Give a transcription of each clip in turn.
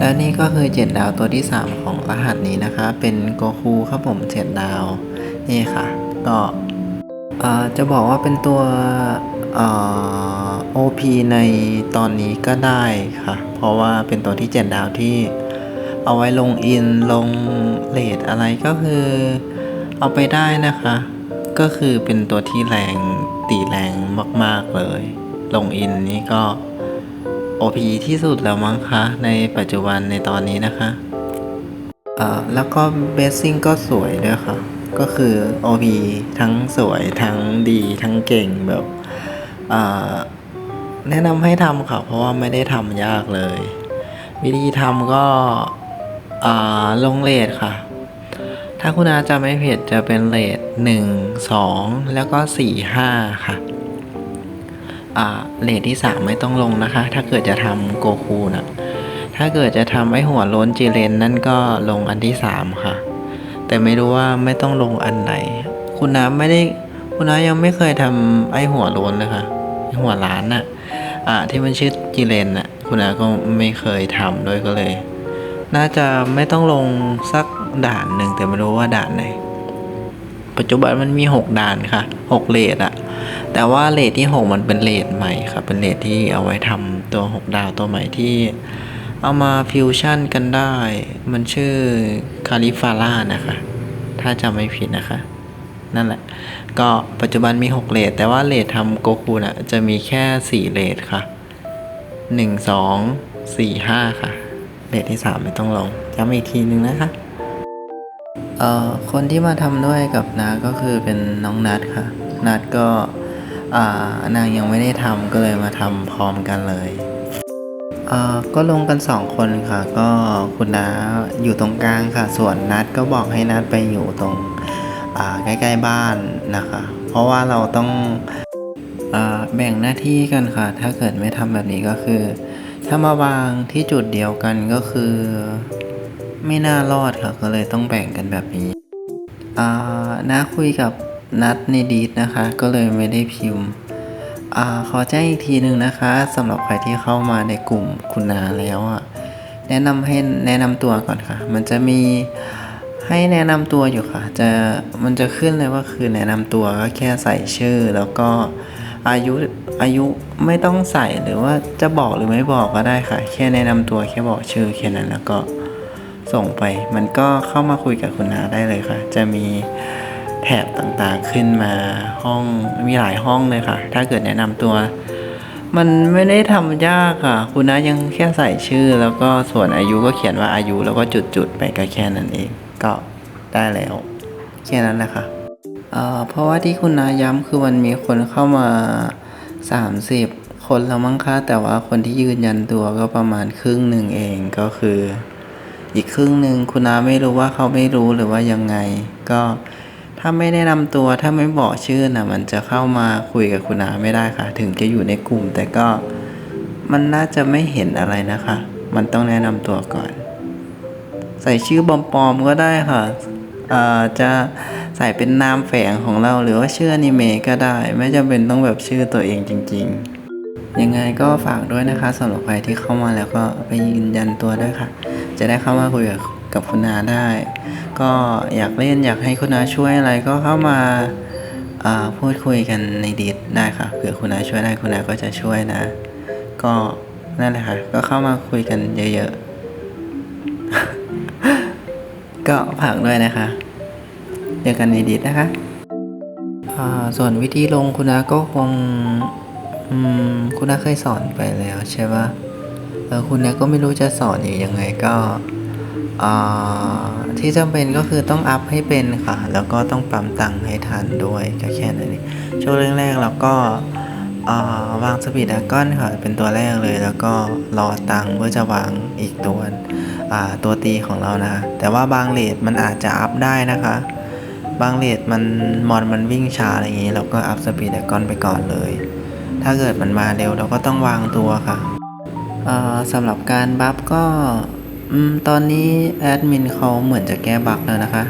และนี่ก็คือ 7 ดาวตัวที่ 3 ของรหัสนี้นะคะ เป็นโกคูครับผม7ดาว นี่ค่ะ ก็จะบอกว่าเป็นตัวเอ่อ OP ในตอนนี้ก็ได้ค่ะ เพราะว่าเป็นตัวที่ 7 ดาวที่เอาไว้ลงอินลงเลดอะไรก็คือ เอาไปได้นะคะ ก็คือเป็นตัวที่แรงตีแรงมาก ๆ เลย ลงอินนี่ก็ OP ที่สุดแล้วมั้งคะในปัจจุบันในตอนนี้นะคะเอ่อแล้วก็เบสซิ่งก็สวยด้วยค่ะ ก็คือ OP ทั้งสวยทั้งดีทั้งเก่งแบบเอ่อแนะนำให้ทำค่ะ เพราะว่าไม่ได้ทำยากเลย วิธีทำก็อ่าลงเลทค่ะ ถ้าคุณอาจำไม่ผิดจะเป็นเลท1 2แล้วก็4 5ค่ะอ่า เลทที่ 3 ไม่ต้องลงนะคะ ถ้าเกิดจะทำโกคูนะถ้าเกิดจะทำไอหัวโล้นจีเรนนั่นก็ลงอันที่ 3 ค่ะ แต่ไม่รู้ว่าไม่ต้องลงอันไหน คุณน้ำไม่ได้คุณน้ายังไม่เคยทำไอหัวโล้นเลยค่ะไอหัวล้านน่ะอ่าที่มันชื่อจีเรนน่ะคุณน้าก็ไม่เคยทำด้วยก็เลย น่าจะไม่ต้องลงสักด่านหนึ่งแต่ไม่รู้ว่าด่านไหน ปัจจุบันมันมี 6 ด่านค่ะ 6เลทอะ แต่ว่าเลทที่ 6 มันเป็นเลทใหม่ค่ะเป็นเลทที่เอาไว้ทำตัว 6 ดาวตัวใหม่ที่เอามาฟิวชั่นกันได้ มันชื่อคาลิฟาร่านะคะ ถ้าจำไม่ผิดนะคะ นั่นแหละ ก็ปัจจุบันมี 6 เลทแต่ว่าเลททำโกคูน่ะจะมีแค่ 4 เลทค่ะ 1 2 4 5 ค่ะเลทที่ 3 ไม่ต้องลงย้ำอีกทีนึงนะคะเอ่อคนที่มาทำด้วยกับนาก็คือเป็นน้องนัดค่ะ นัดก็ นางยังไม่ได้ทำก็เลยมาทำพร้อมกันเลยก็ลงกันสองคนค่ะ ก็คุณน้าอยู่ตรงกลางค่ะ ส่วนนัดก็บอกให้นัดไปอยู่ตรงใกล้ๆบ้านนะคะ เพราะว่าเราต้องอแบ่งหน้าที่กันค่ะ ถ้าเกิดไม่ทำแบบนี้ก็คือ ถ้ามาวางที่จุดเดียวกันก็คือ ไม่น่ารอดค่ะ ก็เลยต้องแบ่งกันแบบนี้น้าคุยกับ นัดในดีดนะคะ ก็เลยไม่ได้พิมพ์อ่าขอแจ้งอีกทีหนึ่งนะคะสำหรับใครที่เข้ามาในกลุ่มคุณนาแล้วอะแนะนำให้แนะนำตัวก่อนค่ะ มันจะมีให้แนะนำตัวอยู่ค่ะ จะมันจะขึ้นเลยว่าคือแนะนำตัวก็แค่ใส่ชื่อ แล้วก็อายุอายุไม่ต้องใส่หรือว่าจะบอกหรือไม่บอกก็ได้ค่ะ แค่แนะนำตัวแค่บอกชื่อแค่นั้นแล้วก็ส่งไป มันก็เข้ามาคุยกับคุณนาได้เลยค่ะ จะมี แถบต่างๆขึ้นมาห้องมีหลายห้องเลยค่ะ ถ้าเกิดแนะนำตัว มันไม่ได้ทำยากค่ะ คุณนายังแค่ใส่ชื่อ แล้วก็ส่วนอายุก็เขียนว่าอายุแล้วก็จุดๆไปก็แค่นั้นเอง ก็ได้แล้วแค่นั้นแหละค่ะเเพราะว่าที่คุณนาย้ำคือมันมีคนเข้ามา 30 คนแล้วมั้งคะแต่ว่าคนที่ยืนยันตัวก็ประมาณครึ่งหนึ่งเองก็คือ อีกครึ่งหนึ่งคุณนาไม่รู้ว่าเขาไม่รู้หรือว่ายังไง ก็ ถ้าไม่แนะนำตัวถ้าไม่บอกชื่อนะมันจะเข้ามาคุยกับคุณนาไม่ได้ค่ะ ถึงจะอยู่ในกลุ่ม แต่ก็มันน่าจะไม่เห็นอะไรนะคะ มันต้องแนะนำตัวก่อน ใส่ชื่อบอมปลอมๆก็ได้ค่ะเอ่อจะใส่เป็นนามแฝงของเราหรือว่าชื่ออนิเมะก็ได้ ไม่จำเป็นต้องแบบชื่อตัวเองจริง ๆ ยังไงก็ฝากด้วยนะคะสำหรับใครที่เข้ามาแล้วก็ไปยืนยันตัวด้วยค่ะ จะได้เข้ามาคุยกับ กับคุณนาได้ ก็อยากเล่นอยากให้คุณนาช่วยอะไรก็เข้ามาพูดคุยกันในดิสได้ค่ะเผื่อคุณนาช่วยได้คุณนาก็จะช่วยนะ ก็นั่นแหละค่ะก็เข้ามาคุยกันเยอะๆ ก็ฝากด้วยนะคะเจอกันในดิสนะคะส่วนวิธีลงคุณนาก็คงคุณนาเคยสอนไปแล้วใช่ปะเออคุณนาก็ไม่รู้จะสอนอีกยังไงก็ ที่จำเป็นก็คือต้องอัพให้เป็นค่ะ แล้วก็ต้องปั๊มตังค์ให้ทันด้วยก็แค่นั้นช่วงแรกๆเราก็วางสปีดดากอนค่ะเป็นตัวแรกเลย แล้วก็รอตังค์เพื่อจะวางอีกตัวตัวตีของเรานะ แต่ว่าบางเลทมันอาจจะอัพได้นะคะ บางเลทมันมอนมันวิ่งช้าอะไรอย่างนี้ เราก็อัพสปีดดากอนไปก่อนเลย ถ้าเกิดมันมาเร็วเราก็ต้องวางตัวค่ะสำหรับการบัฟก็ อืมตอนนี้แอดมินเขาเหมือนจะแก้บั๊กแล้วนะคะ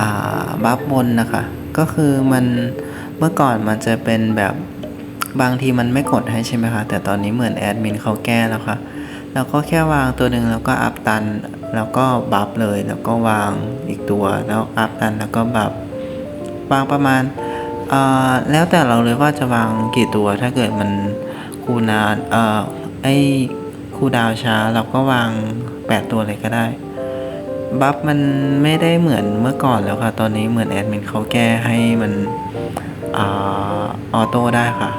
อ่า บัฟบนนะคะ ก็คือมันเมื่อก่อนมันจะเป็นแบบบางทีมันไม่กดให้ใช่ไหมคะ แต่ตอนนี้เหมือนแอดมินเขาแก้แล้วค่ะ แล้วก็แค่วางตัวหนึ่งแล้วก็อัพตัน แล้วก็บัฟเลย แล้วก็วางอีกตัว แล้วอัพตันแล้วก็บัฟวางประมาณเอ่อแล้วแต่เราเลยว่าจะวางกี่ตัว ถ้าเกิดมันคูนานเอ่อไอคูดาวช้าเราก็วาง 8 ตัวเลยก็ได้ บัฟมันไม่ได้เหมือนเมื่อก่อนแล้วค่ะ ตอนนี้เหมือนแอดมินเขาแก้ให้มันออโต้ได้ค่ะ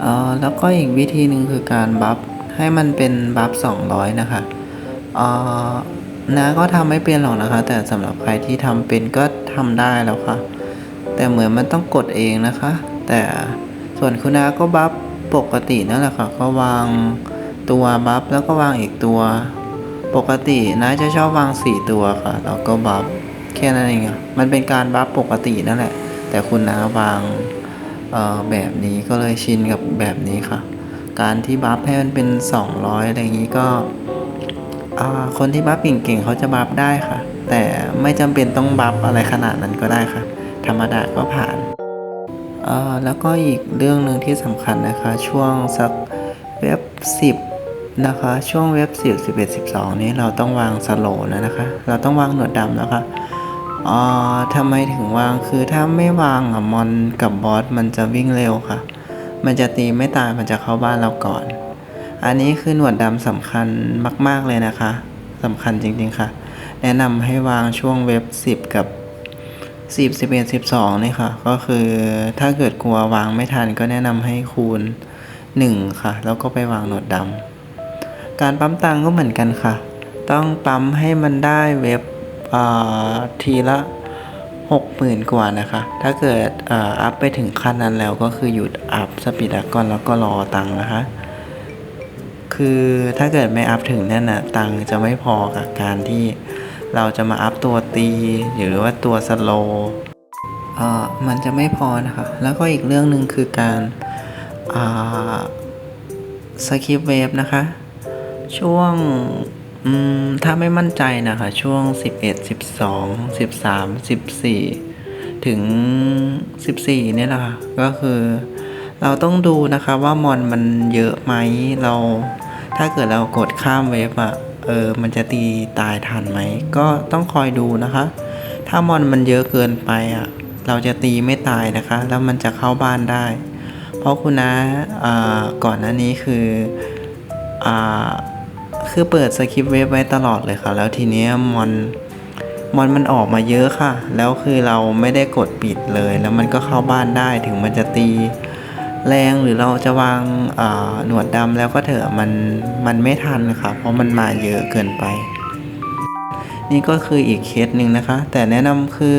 เออแล้วก็อีกวิธีหนึ่งคือการบัฟให้มันเป็นบัฟ200 นะคะเออนาก็ทำไม่เป็นหรอกนะคะ แต่สำหรับใครที่ทำเป็นก็ทำได้แล้วค่ะ แต่เหมือนมันต้องกดเองนะคะ แต่ส่วนคุณนาก็บัฟปกตินั่นแหละค่ะ ก็วางตัวบัฟแล้วก็วางอีกตัว ปกตินะจะชอบวางสี่ตัวค่ะแล้วก็บัฟแค่นั้นเองมันเป็นการบัฟปกตินั่นแหละ แต่คุณน้าวางแบบนี้ก็เลยชินกับแบบนี้ค่ะ การที่บัฟให้มันเป็น 200 อะไรอย่างนี้ก็คนที่บัฟเก่งๆเขาจะบัฟได้ค่ะ แต่ไม่จำเป็นต้องบัฟอะไรขนาดนั้นก็ได้ค่ะ ธรรมดาก็ผ่านแล้วก็อีกเรื่องหนึ่งที่สำคัญนะคะ ช่วงสักเว็บ10 นะคะ ช่วงเว็บ10 11 12 นี้เราต้องวางสโลว์แล้วนะคะ เราต้องวางหนวดดำนะคะอ่าทำไมถึงวางคือถ้าไม่วางอะมอนกับบอสมันจะวิ่งเร็วค่ะ มันจะตีไม่ตายมันจะเข้าบ้านเราก่อน อันนี้คือหนวดดำสำคัญมาก ๆเลยนะคะสำคัญจริงๆค่ะ แนะนำให้วางช่วงเว็บ 10 กับ 10 11 12นี่ค่ะ ก็คือถ้าเกิดกลัววางไม่ทันก็แนะนำให้คูณ 1 ค่ะ แล้วก็ไปวางหนวดดำ การปั๊มตังก็เหมือนกันค่ะ ต้องปั๊มให้มันได้เว็บทีละหกหมื่นกว่านะคะ ถ้าเกิดอัพไปถึงขั้นนั้นแล้วก็คือหยุดอัพสปีดก่อนแล้วก็รอตังนะคะ คือถ้าเกิดไม่อัพถึงนั่นน่ะตังจะไม่พอกับการที่เราจะมาอัพตัวตีหรือว่าตัวสโลมันจะไม่พอนะคะ แล้วก็อีกเรื่องหนึ่งคือการสคริปเวฟนะคะ ช่วงถ้าไม่มั่นใจนะคะ ช่วง 11 12 13 14 ถึง 14 เนี่ยแหละค่ะ ก็คือ เราต้องดูนะคะว่ามอนมันเยอะไหมเรา ถ้าเกิดเรากดข้ามเวฟอะเออ มันจะตีตายทันไหม ก็ต้องคอยดูนะคะ ถ้ามอนมันเยอะเกินไปอะเราจะตีไม่ตายนะคะ แล้วมันจะเข้าบ้านได้ เพราะคุณนะก่อนหน้านี้คืออ่า คือเปิดสคริปต์เว็บไว้ตลอดเลยค่ะ แล้วทีเนี้ยมอนมอนมันออกมาเยอะค่ะ แล้วคือเราไม่ได้กดปิดเลย แล้วมันก็เข้าบ้านได้ถึงมันจะตีแรงหรือเราจะวางาหนวดดำแล้วก็เถอะมันมันไม่ทันค่ะ เพราะมันมาเยอะเกินไป นี่ก็คืออีกเคสหนึ่งนะคะ แต่แนะนำคือ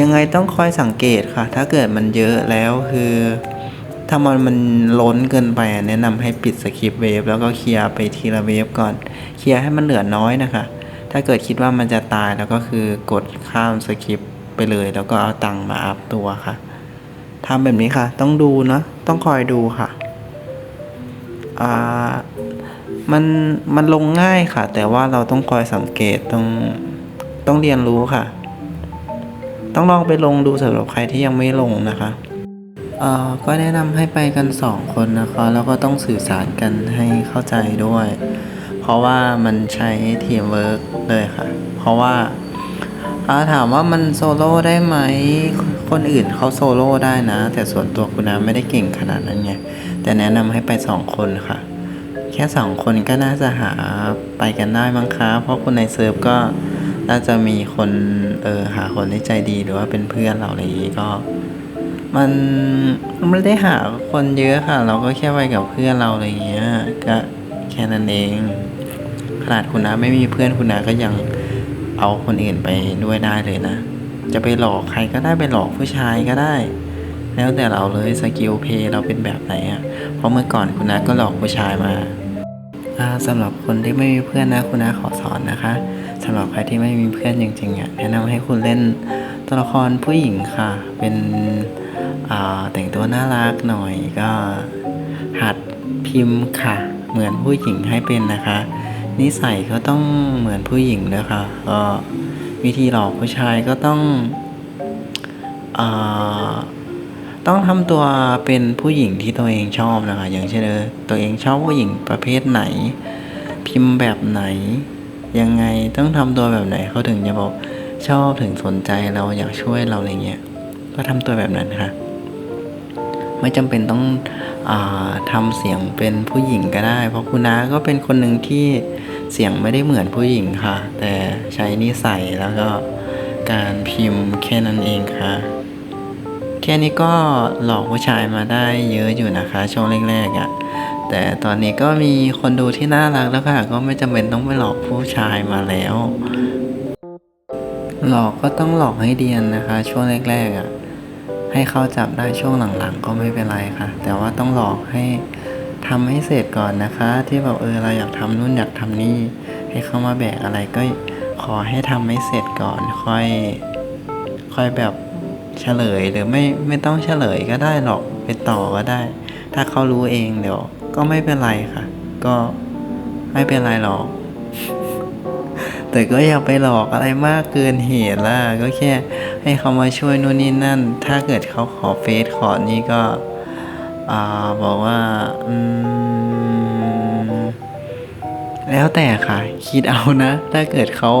ยังไงต้องคอยสังเกตค่ะ ถ้าเกิดมันเยอะแล้วคือ ถ้ามันมันล้นเกินไปแนะนำให้ปิดสคริปต์เวฟแล้วก็เคลียร์ไปทีละเวฟก่อน เคลียร์ให้มันเหลือน้อยนะคะ ถ้าเกิดคิดว่ามันจะตายแล้วก็คือกดข้ามสคริปต์ไปเลย แล้วก็เอาตังค์มาอัพตัวค่ะทำแบบนี้ค่ะ ต้องดูเนาะต้องคอยดูค่ะอ่ามันมันลงง่ายค่ะ แต่ว่าเราต้องคอยสังเกตต้องต้องเรียนรู้ค่ะ ต้องลองไปลงดูสำหรับใครที่ยังไม่ลงนะคะ ก็แนะนำให้ไปกันสองคนนะคะแล้วก็ต้องสื่อสารกันให้เข้าใจด้วย เพราะว่ามันใช้ทีมเวิร์กเลยค่ะ เพราะว่าาถามว่ามันโซโล่ได้ไหมคนอื่นเขาโซโล่ได้นะ แต่ส่วนตัวคุณน้าไม่ได้เก่งขนาดนั้นไงแต่แนะนำให้ไปสองคนค่ะ แค่สองคนก็น่าจะหาไปกันได้มั้งคะ เพราะคนในเซิร์ฟก็น่าจะมีคนเออหาคนที่ใจดีหรือว่าเป็นเพื่อนเราอะไรอย่างนี้ก็ มันไม่ได้หาคนเยอะค่ะ เราก็แค่ไปกับเพื่อนเราอะไรอย่างเงี้ย ก็แค่นั้นเอง ขนาดคุณนาไม่มีเพื่อนคุณนาก็ยังเอาคนอื่นไปด้วยได้เลยนะ จะไปหลอกใครก็ได้ไปหลอกผู้ชายก็ได้ แล้วแต่เราเลยสกิลเพย์เราเป็นแบบไหนอะ่ะ เพราะเมื่อก่อนคุณนาก็หลอกผู้ชายมาอ่าสำหรับคนที่ไม่มีเพื่อนนะคุณนาขอสอนนะคะสำหรับใครที่ไม่มีเพื่อนจริงๆอะแนะนำให้คุณเล่นตัวละครผู้หญิงค่ะ เป็น แต่งตัวน่ารักหน่อยก็หัดพิมพ์ค่ะ เหมือนผู้หญิงให้เป็นนะคะ นิสัยก็ต้องเหมือนผู้หญิงนะคะก็วิธีหลอกผู้ชายก็ต้องอต้องทำตัวเป็นผู้หญิงที่ตัวเองชอบนะคะ อย่างเช่นเออตัวเองชอบผู้หญิงประเภทไหนพพิมพ์แบบไหน ยังไงต้องทำตัวแบบไหนเขาถึงจะบอกชอบถึงสนใจเราอยากช่วยเราอะไรเงี้ยก็ทำตัวแบบนั้นค่ะ ไม่จำเป็นต้องอาทำเสียงเป็นผู้หญิงก็ได้ เพราะคุณน้าก็เป็นคนหนึ่งที่เสียงไม่ได้เหมือนผู้หญิงค่ะ แต่ใช้นิสัยแล้วก็การพิมพ์แค่นั้นเองค่ะ แค่นี้ก็หลอกผู้ชายมาได้เยอะอยู่นะคะ ช่วงแรกๆอะ่ะแต่ตอนนี้ก็มีคนดูที่น่ารักแล้วค่ะ ก็ไม่จำเป็นต้องไปหลอกผู้ชายมาแล้ว หลอกก็ต้องหลอกให้เดียนนะคะ ช่วงแรกๆอะ่ะ ให้เขาจับได้ช่วงหลังๆ ก็ไม่เป็นไรค่ะ แต่ว่าต้องหลอกให้ทำให้เสร็จก่อนนะคะ ที่แบบเออเราอยากทำนู่นอยากทำนี่ ให้เขามาแบกอะไรก็ขอให้ทำให้เสร็จก่อน ค่อย ค่อยแบบเฉลยหรือไม่ไม่ต้องเฉลยก็ได้หรอกไปต่อก็ได้ ถ้าเขารู้เองเดี๋ยว ก็ไม่เป็นไรค่ะ ก็ไม่เป็นไรหรอก แต่ก็อย่าไปหลอกอะไรมากเกินเหตุล่ะก็แค่ ให้เขามาช่วยนู่นนี่นั่น ถ้าเกิดเขาขอเฟซขอนี่ก็อ่าบอกว่าอืมแล้วแต่ค่ะ คิดเอานะ ถ้าเกิดเขา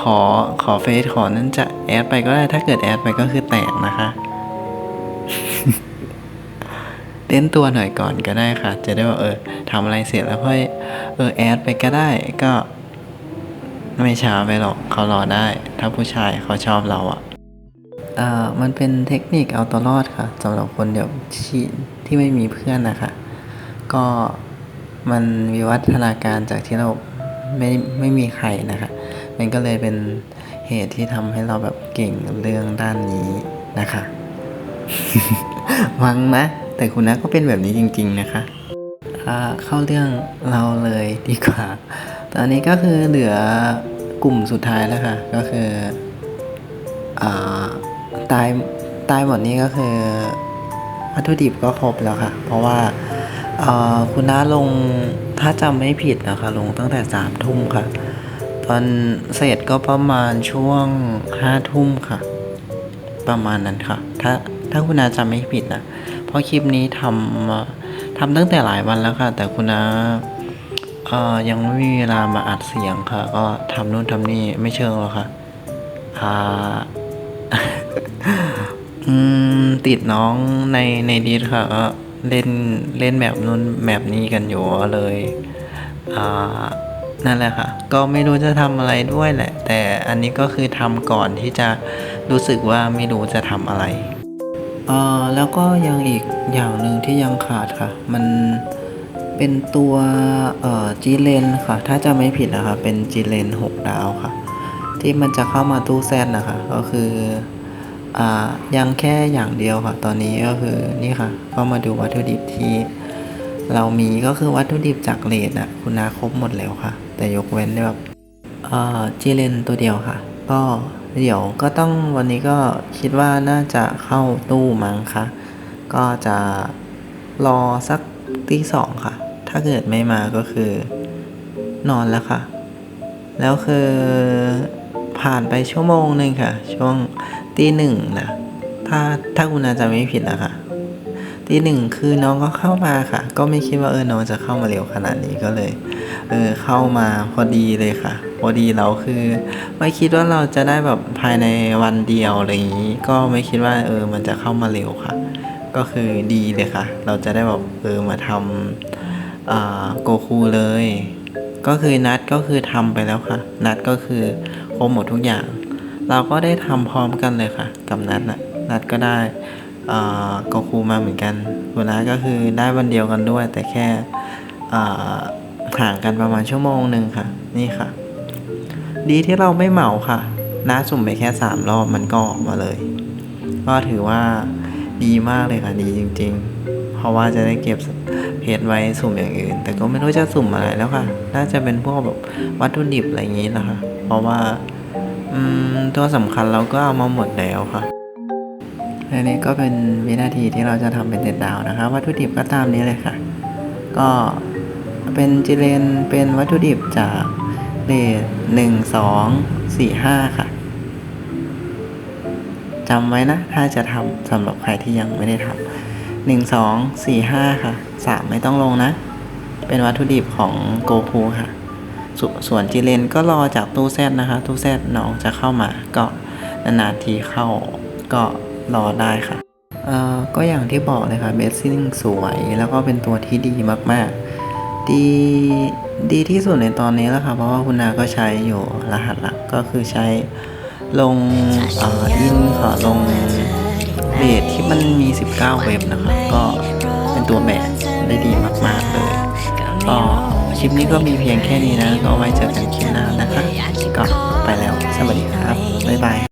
ขอขอเฟซขอนั้นจะแอดไปก็ได้ ถ้าเกิดแอดไปก็คือแตกนะคะเต้นตัวหน่อยก่อนก็ได้ค่ะ จะได้ว่าเออทำอะไรเสร็จแล้วค่อยเออแอดไปก็ได้ก็ ไม่ช้าไปหรอกเขารอได้ ถ้าผู้ชายเขาชอบเราอะ่ะอ่ามันเป็นเทคนิคเอาตัวรอดค่ะสำหรับคนเดียวที่ที่ไม่มีเพื่อนนะคะก็มันวิวัฒนาการจากที่เราไม่ไม่มีใครนะคะมันก็เลยเป็นเหตุที่ทำให้เราแบบเก่งเรื่องด้านนี้นะคะวังนะแต่คุณนะก็เป็นแบบนี้จริง ๆนะคะเข้าเรื่องเราเลยดีกว่า ตอนนี้ก็คือเหลือกลุ่มสุดท้ายแล้วค่ะ ก็คืออ่ ตายตายหมดนี้ก็คือวัตถุดิบก็ครบแล้วค่ะ เพราะว่าคุณน้าลงถ้าจำไม่ผิดนะคะ ลงตั้งแต่สามทุ่มค่ะ ตอนเสร็จก็ประมาณช่วงห้าทุ่มค่ะ ประมาณนั้นค่ะ ถ้าถ้าคุณน้าจำไม่ผิดนะเพราะคลิปนี้ทำทำตั้งแต่หลายวันแล้วค่ะ แต่คุณน้ายังไม่มีเวลามาอัดเสียงค่ะ ก็ทำนู่นทำนี่ไม่เชิงหรอกค่ะ อืมติดน้องในในดีดค่ะก็เล่นเล่นแบบนู้นแบบนี้กันอยู่เลยอ่านั่นแหละค่ะ ก็ไม่รู้จะทำอะไรด้วยแหละ แต่อันนี้ก็คือทำก่อนที่จะรู้สึกว่าไม่รู้จะทำอะไรเอ่อแล้วก็ยังอีกอย่างหนึ่งที่ยังขาดค่ะ มันเป็นตัวเอ่อจีเลนค่ะ ถ้าจะไม่ผิดนะคะ เป็นจีเลนหกดาวค่ะ ที่มันจะเข้ามาตู้แซดนะคะ ก็คือ อ่ายังแค่อย่างเดียวค่ะตอนนี้ก็คือนี่ค่ะ ก็มาดูวัตถุดิบที่ เรามีก็คือวัตถุดิบจากเลดอะคุณนาครบหมดแล้วค่ะ แต่ยกเว้นแบบเอ่อจีเลนตัวเดียวค่ะ ก็เดี๋ยวก็ต้องวันนี้ก็คิดว่าน่าจะเข้าตู้มั้งค่ะก็จะรอสักตีสองค่ะ ถ้าเกิดไม่มาก็คือนอนแล้วค่ะ แล้วคือ ผ่านไปชั่วโมงหนึ่งค่ะ ช่วงตีหนึ่งนะถ้าถ้าคุณอาจจะไม่ผิดนะคะตีหนึ่งคือน้องก็เข้ามาค่ะ ก็ไม่คิดว่าเออน้องจะเข้ามาเร็วขนาดนี้ก็เลย เออเข้ามาพอดีเลยค่ะ พอดีเราคือ ไม่คิดว่าเราจะได้แบบภายในวันเดียวอะไรอย่างนี้ ก็ไม่คิดว่าเออมันจะเข้ามาเร็วค่ะ ก็คือดีเลยค่ะ เราจะได้แบบเออมาทำอ่าโกคูเลย ก็คือนัดก็คือทำไปแล้วค่ะ นัดก็คือ ครบหมดทุกอย่าง เราก็ได้ทำพร้อมกันเลยค่ะ กับนัดนะนัดก็ได้อ่าโกคูมาเหมือนกันคุณนัดก็คือได้วันเดียวกันด้วย แต่แค่ห่างกันประมาณชั่วโมงหนึ่งค่ะ นี่ค่ะ ดีที่เราไม่เหมาค่ะน้าสุ่มไปแค่สามรอบมันก็ออกมาเลย ก็ถือว่าดีมากเลยค่ะ ดีจริง ๆ ราะว่าจะได้เก็บเพจไว้สุ่มอย่างอื่น แต่ก็ไม่รู้จะสุ่มอะไรแล้วค่ะ น่าจะเป็นพวกแบบวัตถุดิบอะไรอย่างนี้นะคะ เพราะว่าตัวสำคัญเราก็เอามาหมดแล้วค่ะอันนี้ก็เป็นวินาทีที่เราจะทำเป็นเด็ดดาวนะคะ วัตถุดิบก็ตามนี้เลยค่ะ ก็เป็นจิเลนเป็นวัตถุดิบจากเลทหนึ่งสองสี่ห้าค่ะจำไว้นะ ถ้าจะทำสำหรับใครที่ยังไม่ได้ทำ หนึ่งสองสี่ห้าค่ะสามไม่ต้องลงนะ เป็นวัตถุดิบของโกคูค่ะสส่วนจีเลนก็รอจากตู้แซดนะคะ ตู้แซดน้องจะเข้ามาก็นานๆทีเข้าก็รอได้ค่ะเอ่อก็อย่างที่บอกเลยค่ะเบสซิ่งสวยแล้วก็เป็นตัวที่ดีมากๆ ดีดีที่สุดในตอนนี้แล้วค่ะ เพราะว่าคุณนาก็ใช้อยู่รหัสหลักก็คือใช้ลงอ่ออินค่ะลง เบสที่มันมี 19 เว็บนะคะก็เป็นตัวแบกได้ดีมาก ๆ เลย ก็คลิปนี้ก็มีเพียงแค่นี้นะ ก็ไว้เจอกันคลิปหน้านะคะ ก็ไปแล้ว สวัสดีครับ บ๊ายบาย